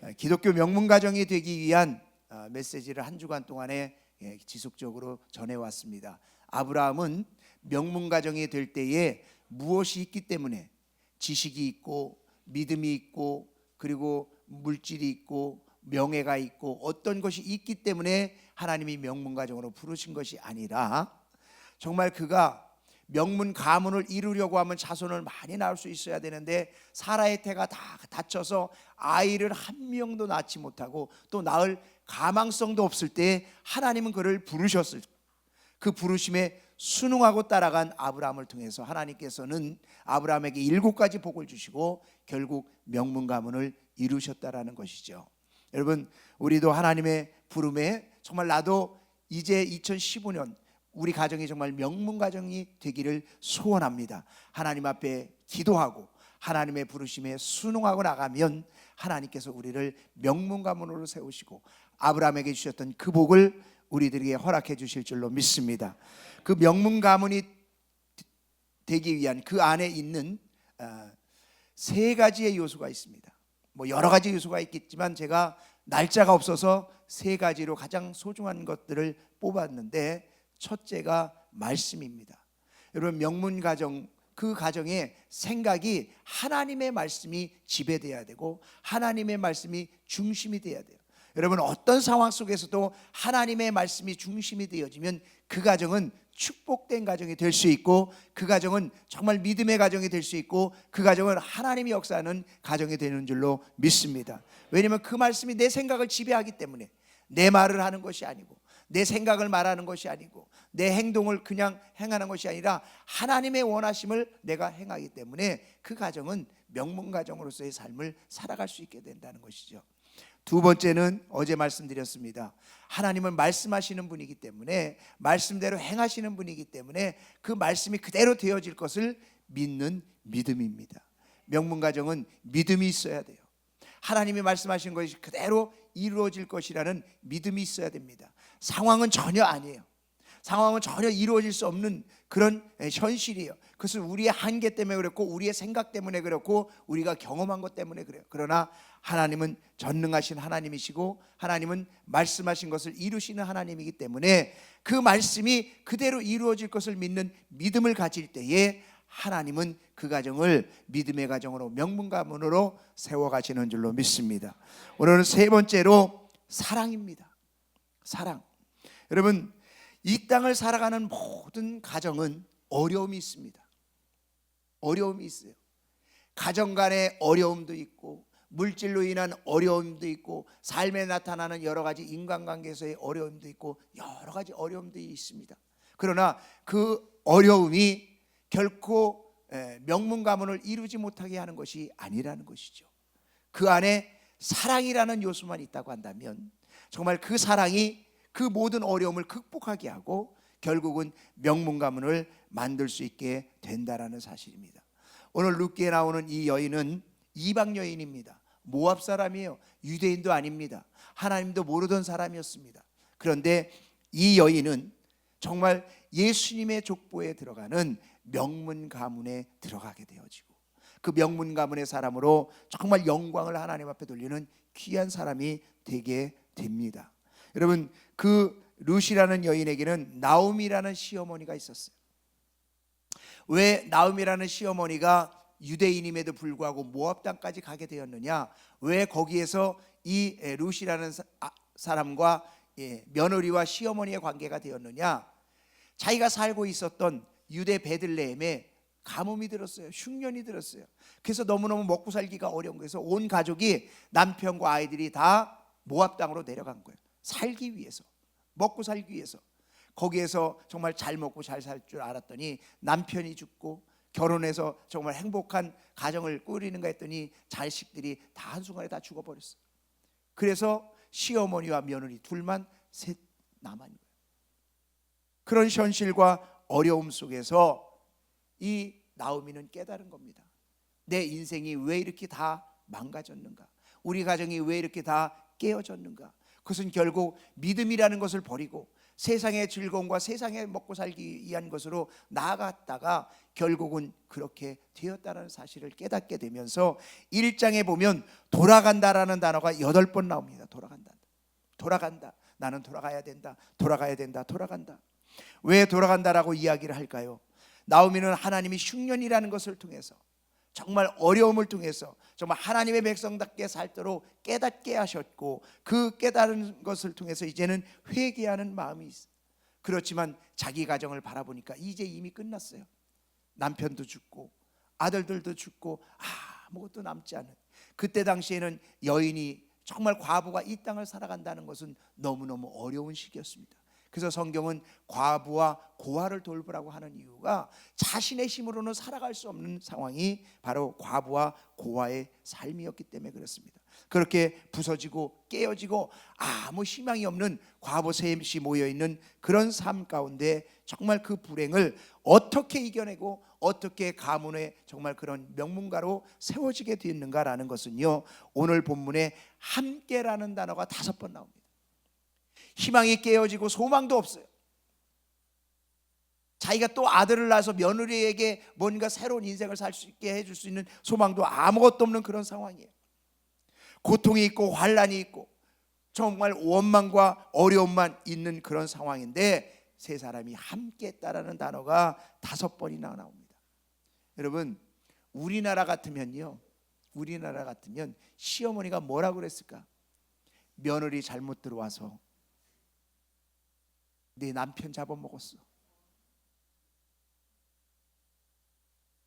어, 기독교 명문 가정이 되기 위한 어, 메시지를 한 주간 동안에 예, 지속적으로 전해 왔습니다. 아브라함은 명문 가정이 될 때에 무엇이 있기 때문에 지식이 있고 믿음이 있고 그리고 물질이 있고 명예가 있고 어떤 것이 있기 때문에 하나님이 명문 가정으로 부르신 것이 아니라 정말 그가 명문 가문을 이루려고 하면 자손을 많이 낳을 수 있어야 되는데 사라의 태가 다 다쳐서 아이를 한 명도 낳지 못하고 또 낳을 가망성도 없을 때 하나님은 그를 부르셨을 그 부르심에 순응하고 따라간 아브라함을 통해서 하나님께서는 아브라함에게 일곱 가지 복을 주시고 결국 명문 가문을 이루셨다라는 것이죠. 여러분 우리도 하나님의 부름에 정말 나도 이제 2015년 우리 가정이 정말 명문 가정이 되기를 소원합니다. 하나님 앞에 기도하고 하나님의 부르심에 순응하고 나가면 하나님께서 우리를 명문 가문으로 세우시고 아브라함에게 주셨던 그 복을 우리들에게 허락해 주실 줄로 믿습니다. 그 명문 가문이 되기 위한 그 안에 있는 어, 세 가지의 요소가 있습니다. 뭐 여러 가지 요소가 있겠지만 제가 날짜가 없어서 세 가지로 가장 소중한 것들을 뽑았는데 첫째가 말씀입니다. 여러분 명문 가정 그 가정의 생각이 하나님의 말씀이 지배돼야 되고 하나님의 말씀이 중심이 돼야 돼요. 여러분 어떤 상황 속에서도 하나님의 말씀이 중심이 되어지면 그 가정은 축복된 가정이 될 수 있고 그 가정은 정말 믿음의 가정이 될 수 있고 그 가정은 하나님이 역사하는 가정이 되는 줄로 믿습니다. 왜냐하면 그 말씀이 내 생각을 지배하기 때문에 내 말을 하는 것이 아니고 내 생각을 말하는 것이 아니고 내 행동을 그냥 행하는 것이 아니라 하나님의 원하심을 내가 행하기 때문에 그 가정은 명문 가정으로서의 삶을 살아갈 수 있게 된다는 것이죠. 두 번째는 어제 말씀드렸습니다. 하나님은 말씀하시는 분이기 때문에 말씀대로 행하시는 분이기 때문에 그 말씀이 그대로 되어질 것을 믿는 믿음입니다. 명문 가정은 믿음이 있어야 돼요. 하나님이 말씀하신 것이 그대로 이루어질 것이라는 믿음이 있어야 됩니다. 상황은 전혀 아니에요. 상황은 전혀 이루어질 수 없는 그런 현실이에요. 그것은 우리의 한계 때문에 그렇고 우리의 생각 때문에 그렇고 우리가 경험한 것 때문에 그래요. 그러나 하나님은 전능하신 하나님이시고 하나님은 말씀하신 것을 이루시는 하나님이기 때문에 그 말씀이 그대로 이루어질 것을 믿는 믿음을 가질 때에 하나님은 그 가정을 믿음의 가정으로 명문 가문으로 세워 가시는 줄로 믿습니다. 오늘은 세 번째로 사랑입니다. 사랑. 여러분 이 땅을 살아가는 모든 가정은 어려움이 있습니다. 어려움이 있어요. 가정 간의 어려움도 있고 물질로 인한 어려움도 있고 삶에 나타나는 여러 가지 인간관계에서의 어려움도 있고 여러 가지 어려움들이 있습니다. 그러나 그 어려움이 결코 에, 명문 가문을 이루지 못하게 하는 것이 아니라는 것이죠. 그 안에 사랑이라는 요소만 있다고 한다면 정말 그 사랑이 그 모든 어려움을 극복하게 하고 결국은 명문 가문을 만들 수 있게 된다라는 사실입니다. 오늘 룻기에 나오는 이 여인은 이방 여인입니다. 모압 사람이에요. 유대인도 아닙니다. 하나님도 모르던 사람이었습니다. 그런데 이 여인은 정말 예수님의 족보에 들어가는 명문 가문에 들어가게 되어지고 그 명문 가문의 사람으로 정말 영광을 하나님 앞에 돌리는 귀한 사람이 되게 됩니다. 여러분 그 루시라는 여인에게는 나움이라는 시어머니가 있었어요. 왜 나움이라는 시어머니가 유대인임에도 불구하고 모압 땅까지 가게 되었느냐? 왜 거기에서 이 루시라는 아, 사람과 예, 며느리와 시어머니의 관계가 되었느냐? 자기가 살고 있었던 유대 베들레헴에 가뭄이 들었어요. 흉년이 들었어요. 그래서 너무너무 먹고 살기가 어려운 거에서 온 가족이 남편과 아이들이 다 모압 땅으로 내려간 거예요. 살기 위해서. 먹고 살기 위해서. 거기에서 정말 잘 먹고 잘 살 줄 알았더니 남편이 죽고 결혼해서 정말 행복한 가정을 꾸리는가 했더니 자식들이 다 한순간에 다 죽어버렸어요. 그래서 시어머니와 며느리 둘만 셋 남은 거예요. 그런 현실과 어려움 속에서 이 나오미는 깨달은 겁니다. 내 인생이 왜 이렇게 다 망가졌는가? 우리 가정이 왜 이렇게 다 깨어졌는가? 그것은 결국 믿음이라는 것을 버리고 세상의 즐거움과 세상에 먹고 살기 위한 것으로 나아갔다가 결국은 그렇게 되었다는 사실을 깨닫게 되면서 1장에 보면 돌아간다라는 단어가 여덟 번 나옵니다. 돌아간다. 돌아간다. 나는 돌아가야 된다. 돌아가야 된다. 돌아간다. 왜 돌아간다라고 이야기를 할까요? 나오미는 하나님이 흉년이라는 것을 통해서 정말 어려움을 통해서 정말 하나님의 백성답게 살도록 깨닫게 하셨고 그 깨달은 것을 통해서 이제는 회개하는 마음이 있어. 그렇지만 자기 가정을 바라보니까 이제 이미 끝났어요. 남편도 죽고 아들들도 죽고 아무것도 남지 않은 그때 당시에는 여인이 정말 과부가 이 땅을 살아간다는 것은 너무너무 어려운 시기였습니다. 그래서 성경은 과부와 고아를 돌보라고 하는 이유가 자신의 힘으로는 살아갈 수 없는 상황이 바로 과부와 고아의 삶이었기 때문에 그렇습니다. 그렇게 부서지고 깨어지고 아무 희망이 없는 과부 셋이 모여 있는 그런 삶 가운데 정말 그 불행을 어떻게 이겨내고 어떻게 가문의 정말 그런 명문가로 세워지게 되었는가라는 것은요 오늘 본문에 함께라는 단어가 다섯 번 나옵니다. 희망이 깨어지고 소망도 없어요. 자기가 또 아들을 낳아서 며느리에게 뭔가 새로운 인생을 살 수 있게 해줄 수 있는 소망도 아무것도 없는 그런 상황이에요. 고통이 있고 환란이 있고 정말 원망과 어려움만 있는 그런 상황인데 세 사람이 함께 했다라는 단어가 다섯 번이나 나옵니다. 여러분 우리나라 같으면요, 우리나라 같으면 시어머니가 뭐라고 그랬을까? 며느리 잘못 들어와서 내 남편 잡아먹었어.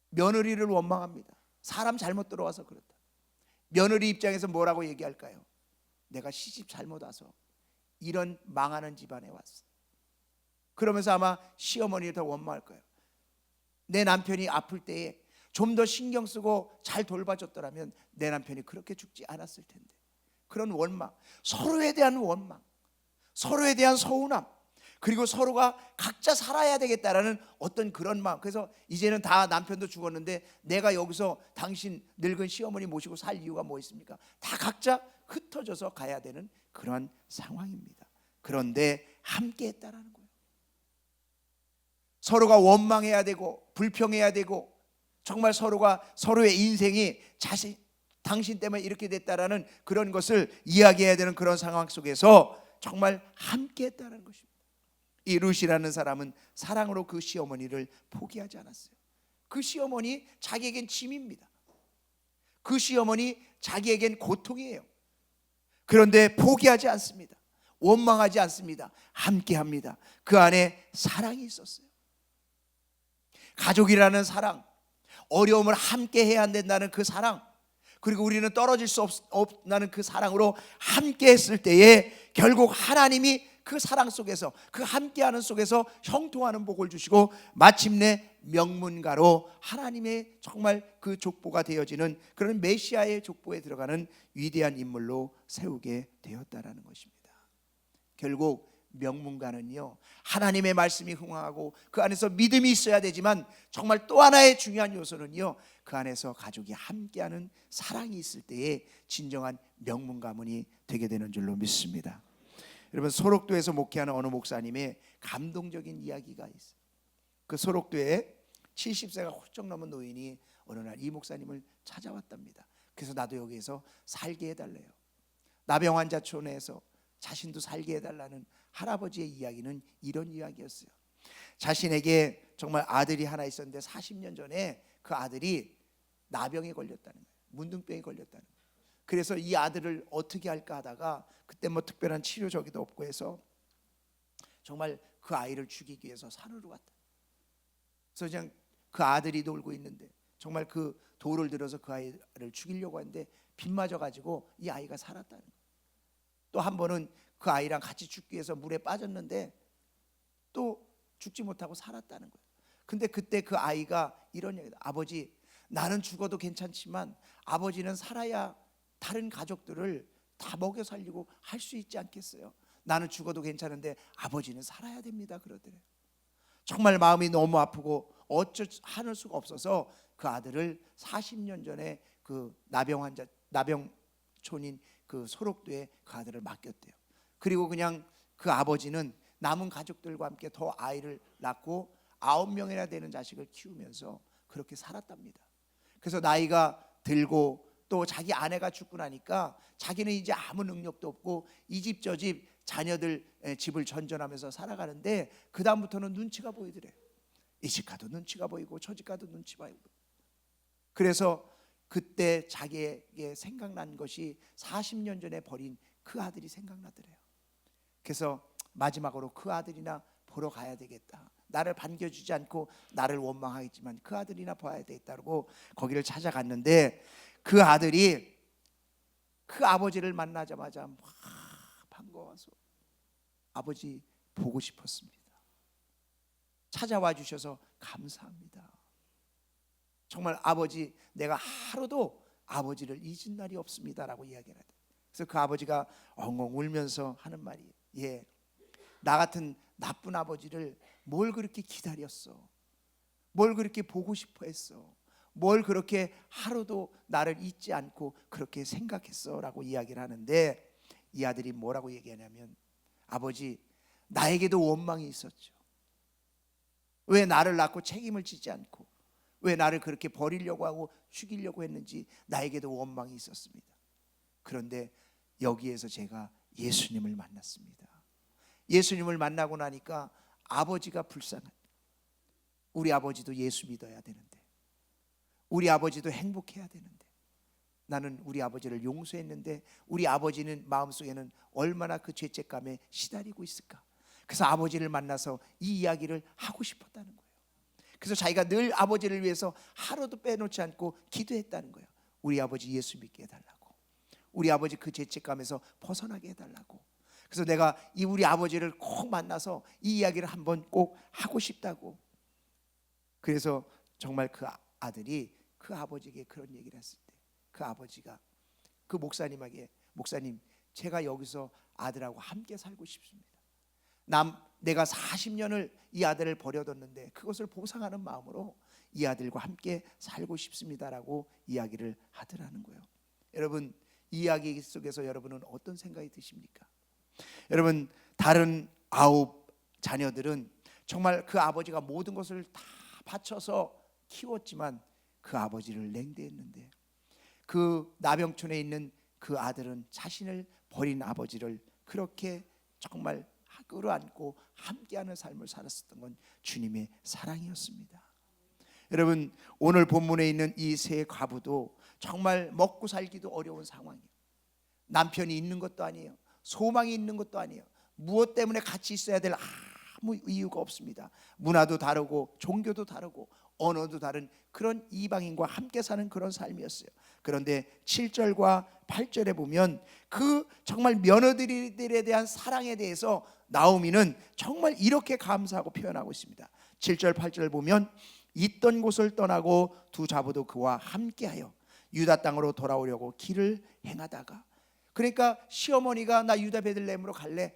며느리를 원망합니다. 사람 잘못 들어와서 그렇다. 며느리 입장에서 뭐라고 얘기할까요? 내가 시집 잘못 와서 이런 망하는 집안에 왔어. 그러면서 아마 시어머니를 더 원망할 거예요. 내 남편이 아플 때에 좀 더 신경 쓰고 잘 돌봐줬더라면 내 남편이 그렇게 죽지 않았을 텐데. 그런 원망, 서로에 대한 원망, 서로에 대한 서운함, 그리고 서로가 각자 살아야 되겠다라는 어떤 그런 마음. 그래서 이제는 다 남편도 죽었는데 내가 여기서 당신 늙은 시어머니 모시고 살 이유가 뭐 있습니까? 다 각자 흩어져서 가야 되는 그런 상황입니다. 그런데 함께 했다라는 거예요. 서로가 원망해야 되고 불평해야 되고 정말 서로가 서로의 인생이 자신 당신 때문에 이렇게 됐다라는 그런 것을 이야기해야 되는 그런 상황 속에서 정말 함께 했다는 것입니다. 이 루시라는 사람은 사랑으로 그 시어머니를 포기하지 않았어요. 그 시어머니 자기에겐 짐입니다. 그 시어머니 자기에겐 고통이에요. 그런데 포기하지 않습니다. 원망하지 않습니다. 함께 합니다. 그 안에 사랑이 있었어요. 가족이라는 사랑, 어려움을 함께 해야 된다는 그 사랑, 그리고 우리는 떨어질 수 없, 없다는 그 사랑으로 함께 했을 때에 결국 하나님이 그 사랑 속에서 그 함께하는 속에서 형통하는 복을 주시고 마침내 명문가로 하나님의 정말 그 족보가 되어지는 그런 메시아의 족보에 들어가는 위대한 인물로 세우게 되었다라는 것입니다. 결국 명문가는요 하나님의 말씀이 흥황하고 그 안에서 믿음이 있어야 되지만 정말 또 하나의 중요한 요소는요 그 안에서 가족이 함께하는 사랑이 있을 때에 진정한 명문 가문이 되게 되는 줄로 믿습니다. 여러분 소록도에서 목회하는 어느 목사님의 감동적인 이야기가 있어요. 그 소록도에 70세가 훌쩍 넘은 노인이 어느 날 이 목사님을 찾아왔답니다. 그래서 나도 여기에서 살게 해달래요. 나병 환자촌에서 자신도 살게 해달라는 할아버지의 이야기는 이런 이야기였어요. 자신에게 정말 아들이 하나 있었는데 40년 전에 그 아들이 나병에 걸렸다는 거예요. 문둥병에 걸렸다는 거예요. 그래서 이 아들을 어떻게 할까 하다가 그때 뭐 특별한 치료 저기도 없고 해서 정말 그 아이를 죽이기 위해서 산으로 갔다. 그래서 그냥 그 아들이 놀고 있는데 정말 그 돌을 들어서 그 아이를 죽이려고 하는데 빗 맞아 가지고 이 아이가 살았다는. 또 한 번은 그 아이랑 같이 죽기 위해서 물에 빠졌는데 또 죽지 못하고 살았다는 거예요. 근데 그때 그 아이가 이런 얘기 아버지 나는 죽어도 괜찮지만 아버지는 살아야 다른 가족들을 다 먹여 살리고 할 수 있지 않겠어요? 나는 죽어도 괜찮은데 아버지는 살아야 됩니다. 그러더래요. 정말 마음이 너무 아프고 어쩔 하는 수가 없어서 그 아들을 40년 전에 그 나병 환자 나병촌인 그 소록도에 그 아들을 맡겼대요. 그리고 그냥 그 아버지는 남은 가족들과 함께 더 아이를 낳고 아홉 명이나 되는 자식을 키우면서 그렇게 살았답니다. 그래서 나이가 들고 또 자기 아내가 죽고 나니까 자기는 이제 아무 능력도 없고 이 집 저 집 자녀들 에, 집을 전전하면서 살아가는데 그 다음부터는 눈치가 보이더래. 이 집 가도 눈치가 보이고 저 집 가도 눈치 보이고. 그래서 그때 자기에게 생각난 것이 40년 전에 버린 그 아들이 생각나더래요. 그래서 마지막으로 그 아들이나 보러 가야 되겠다. 나를 반겨주지 않고 나를 원망하겠지만 그 아들이나 봐야 되겠다고 거기를 찾아갔는데 그 아들이 그 아버지를 만나자마자 막 반가워서 아버지 보고 싶었습니다. 찾아와 주셔서 감사합니다. 정말 아버지 내가 하루도 아버지를 잊은 날이 없습니다라고 이야기를 하대. 그래서 그 아버지가 엉엉 울면서 하는 말이 예. 나 같은 나쁜 아버지를 뭘 그렇게 기다렸어? 뭘 그렇게 보고 싶어 했어? 뭘 그렇게 하루도 나를 잊지 않고 그렇게 생각했어라고 이야기를 하는데 이 아들이 뭐라고 얘기하냐면 아버지 나에게도 원망이 있었죠. 왜 나를 낳고 책임을 지지 않고 왜 나를 그렇게 버리려고 하고 죽이려고 했는지 나에게도 원망이 있었습니다. 그런데 여기에서 제가 예수님을 만났습니다. 예수님을 만나고 나니까 아버지가 불쌍한 우리 아버지도 예수 믿어야 되는데 우리 아버지도 행복해야 되는데 나는 우리 아버지를 용서했는데 우리 아버지는 마음속에는 얼마나 그 죄책감에 시달리고 있을까? 그래서 아버지를 만나서 이 이야기를 하고 싶었다는 거예요. 그래서 자기가 늘 아버지를 위해서 하루도 빼놓지 않고 기도했다는 거예요. 우리 아버지 예수 믿게 해달라고. 우리 아버지 그 죄책감에서 벗어나게 해달라고. 그래서 내가 이 우리 아버지를 꼭 만나서 이 이야기를 한번 꼭 하고 싶다고. 그래서 정말 그 아들이 그 아버지에게 그런 얘기를 했을 때 그 아버지가 그 목사님에게 목사님 제가 여기서 아들하고 함께 살고 싶습니다. 남 내가 40년을 이 아들을 버려뒀는데 그것을 보상하는 마음으로 이 아들과 함께 살고 싶습니다라고 이야기를 하더라는 거예요. 여러분 이 이야기 속에서 여러분은 어떤 생각이 드십니까? 여러분 다른 아홉 자녀들은 정말 그 아버지가 모든 것을 다 바쳐서 키웠지만 그 아버지를 냉대했는데 그 나병촌에 있는 그 아들은 자신을 버린 아버지를 그렇게 정말 끌어안고 함께하는 삶을 살았었던 건 주님의 사랑이었습니다. 여러분 오늘 본문에 있는 이 세 과부도 정말 먹고 살기도 어려운 상황이에요. 남편이 있는 것도 아니에요. 소망이 있는 것도 아니에요. 무엇 때문에 같이 있어야 될 아무 이유가 없습니다. 문화도 다르고 종교도 다르고 언어도 다른 그런 이방인과 함께 사는 그런 삶이었어요. 그런데 7절과 8절에 보면 그 정말 며느리들에 대한 사랑에 대해서 나오미는 정말 이렇게 감사하고 표현하고 있습니다. 7절 8절 보면 있던 곳을 떠나고 두 자부도 그와 함께하여 유다 땅으로 돌아오려고 길을 행하다가 그러니까 시어머니가 나 유다 베들레헴으로 갈래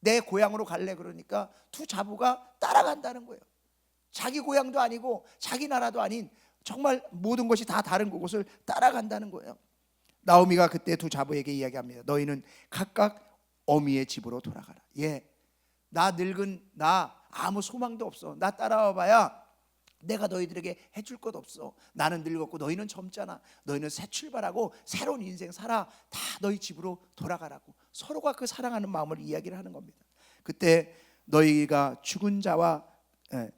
내 고향으로 갈래 그러니까 두 자부가 따라간다는 거예요. 자기 고향도 아니고 자기 나라도 아닌 정말 모든 것이 다 다른 곳을 따라간다는 거예요. 나오미가 그때 두 자부에게 이야기합니다. 너희는 각각 어미의 집으로 돌아가라. 예, 나 늙은 나 아무 소망도 없어. 나 따라와 봐야 내가 너희들에게 해줄 것 없어. 나는 늙었고 너희는 젊잖아. 너희는 새 출발하고 새로운 인생 살아. 다 너희 집으로 돌아가라고. 서로가 그 사랑하는 마음을 이야기를 하는 겁니다. 그때 너희가 죽은 자와 예,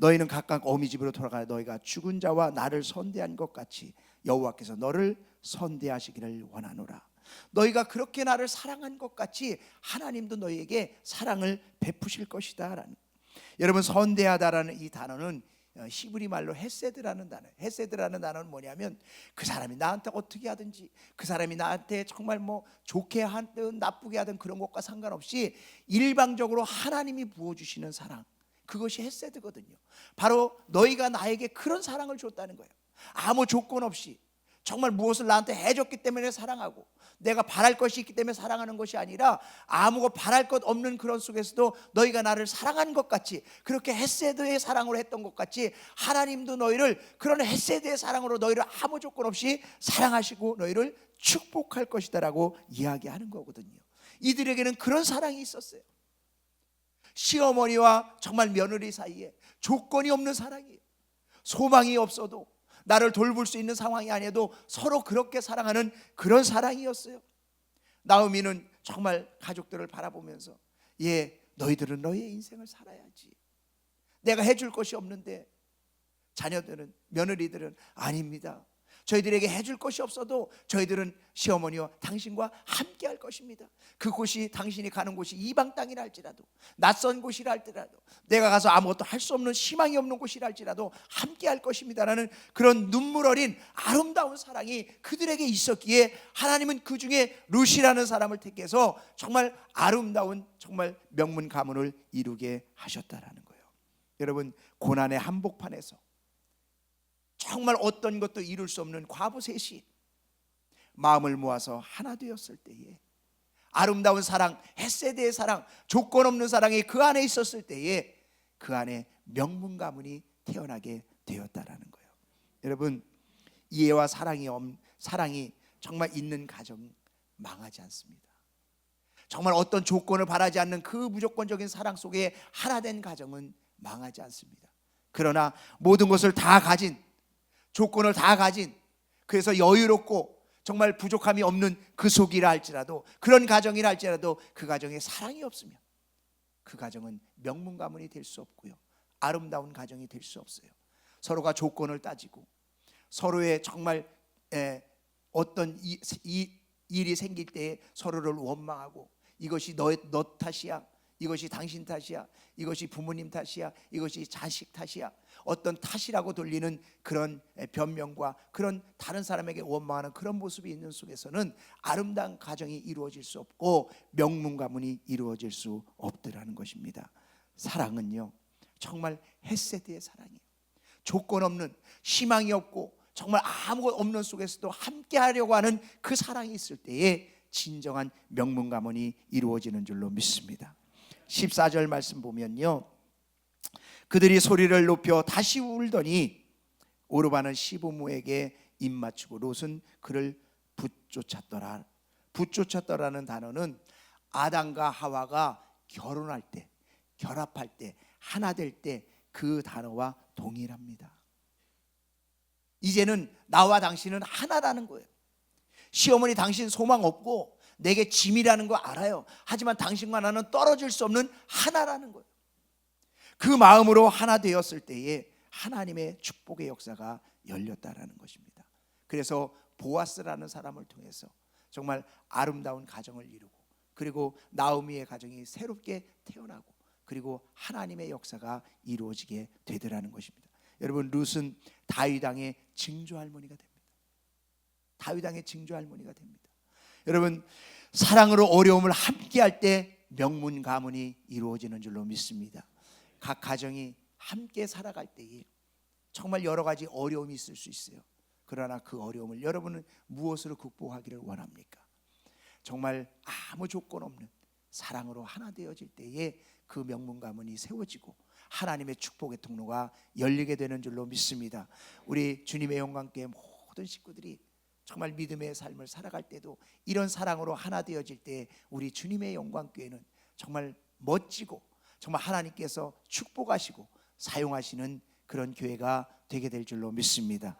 너희는 각각 어미 집으로 돌아가 너희가 죽은 자와 나를 선대한 것 같이 여호와께서 너를 선대하시기를 원하노라. 너희가 그렇게 나를 사랑한 것 같이 하나님도 너희에게 사랑을 베푸실 것이다라는. 여러분 선대하다라는 이 단어는 어, 히브리 말로 헤세드라는 단어. 헤세드라는 단어는 뭐냐면 그 사람이 나한테 어떻게 하든지 그 사람이 나한테 정말 뭐 좋게 하든 나쁘게 하든 그런 것과 상관없이 일방적으로 하나님이 부어 주시는 사랑. 그것이 헤세드거든요. 바로 너희가 나에게 그런 사랑을 줬다는 거예요. 아무 조건 없이 정말 무엇을 나한테 해줬기 때문에 사랑하고 내가 바랄 것이 있기 때문에 사랑하는 것이 아니라 아무것 바랄 것 없는 그런 속에서도 너희가 나를 사랑한 것 같이 그렇게 헤세드의 사랑으로 했던 것 같이 하나님도 너희를 그런 헤세드의 사랑으로 너희를 아무 조건 없이 사랑하시고 너희를 축복할 것이다라고 이야기하는 거거든요. 이들에게는 그런 사랑이 있었어요. 시어머니와 정말 며느리 사이에 조건이 없는 사랑이에요. 소망이 없어도 나를 돌볼 수 있는 상황이 아니어도 서로 그렇게 사랑하는 그런 사랑이었어요. 나오미는 정말 가족들을 바라보면서 예, 너희들은 너희의 인생을 살아야지. 내가 해줄 것이 없는데 자녀들은 며느리들은 아닙니다. 저희들에게 해줄 것이 없어도 저희들은 시어머니와 당신과 함께 할 것입니다. 그곳이 당신이 가는 곳이 이방 땅이라 할지라도 낯선 곳이라 할지라도 내가 가서 아무것도 할 수 없는 희망이 없는 곳이라 할지라도 함께 할 것입니다라는 그런 눈물 어린 아름다운 사랑이 그들에게 있었기에 하나님은 그 중에 루시라는 사람을 택해서 정말 아름다운 정말 명문 가문을 이루게 하셨다라는 거예요. 여러분 고난의 한복판에서 정말 어떤 것도 이룰 수 없는 과부 셋이 마음을 모아서 하나 되었을 때에 아름다운 사랑, 햇세대의 사랑, 조건 없는 사랑이 그 안에 있었을 때에 그 안에 명문 가문이 태어나게 되었다라는 거예요. 여러분 이해와 사랑이 엄, 사랑이 정말 있는 가정 망하지 않습니다. 정말 어떤 조건을 바라지 않는 그 무조건적인 사랑 속에 하나 된 가정은 망하지 않습니다. 그러나 모든 것을 다 가진 조건을 다 가진 그래서 여유롭고 정말 부족함이 없는 그 속이라 할지라도 그런 가정이라 할지라도 그 가정에 사랑이 없으면 그 가정은 명문 가문이 될 수 없고요. 아름다운 가정이 될 수 없어요. 서로가 조건을 따지고 서로의 정말 에, 어떤 이, 이 일이 생길 때 서로를 원망하고 이것이 너, 너 탓이야. 이것이 당신 탓이야. 이것이 부모님 탓이야. 이것이 자식 탓이야. 어떤 탓이라고 돌리는 그런 변명과 그런 다른 사람에게 원망하는 그런 모습이 있는 속에서는 아름다운 가정이 이루어질 수 없고 명문 가문이 이루어질 수 없더라는 것입니다. 사랑은요. 정말 햇세드의 사랑이에요. 조건 없는 희망이 없고 정말 아무것 없는 속에서도 함께 하려고 하는 그 사랑이 있을 때에 진정한 명문 가문이 이루어지는 줄로 믿습니다. 14절 말씀 보면요. 그들이 소리를 높여 다시 울더니 오르바는 시부모에게 입 맞추고 롯은 그를 붙쫓았더라. 붙쫓았더라는 단어는 아담과 하와가 결혼할 때, 결합할 때, 하나 될 때 그 단어와 동일합니다. 이제는 나와 당신은 하나라는 거예요. 시어머니 당신 소망 없고 내게 짐이라는 거 알아요. 하지만 당신과 나는 떨어질 수 없는 하나라는 거예요. 그 마음으로 하나 되었을 때에 하나님의 축복의 역사가 열렸다라는 것입니다. 그래서 보아스라는 사람을 통해서 정말 아름다운 가정을 이루고 그리고 나오미의 가정이 새롭게 태어나고 그리고 하나님의 역사가 이루어지게 되더라는 것입니다. 여러분 룻은 다윗 왕의 증조 할머니가 됩니다. 다윗 왕의 증조 할머니가 됩니다. 여러분 사랑으로 어려움을 함께 할 때 명문 가문이 이루어지는 줄로 믿습니다. 각 가정이 함께 살아갈 때에 정말 여러 가지 어려움이 있을 수 있어요. 그러나 그 어려움을 여러분은 무엇으로 극복하기를 원합니까? 정말 아무 조건 없는 사랑으로 하나 되어질 때에 그 명문 가문이 세워지고 하나님의 축복의 통로가 열리게 되는 줄로 믿습니다. 우리 주님의 영광께 모든 식구들이 정말 믿음의 삶을 살아갈 때도 이런 사랑으로 하나 되어질 때 우리 주님의 영광교회는 정말 멋지고 정말 하나님께서 축복하시고 사용하시는 그런 교회가 되게 될 줄로 믿습니다.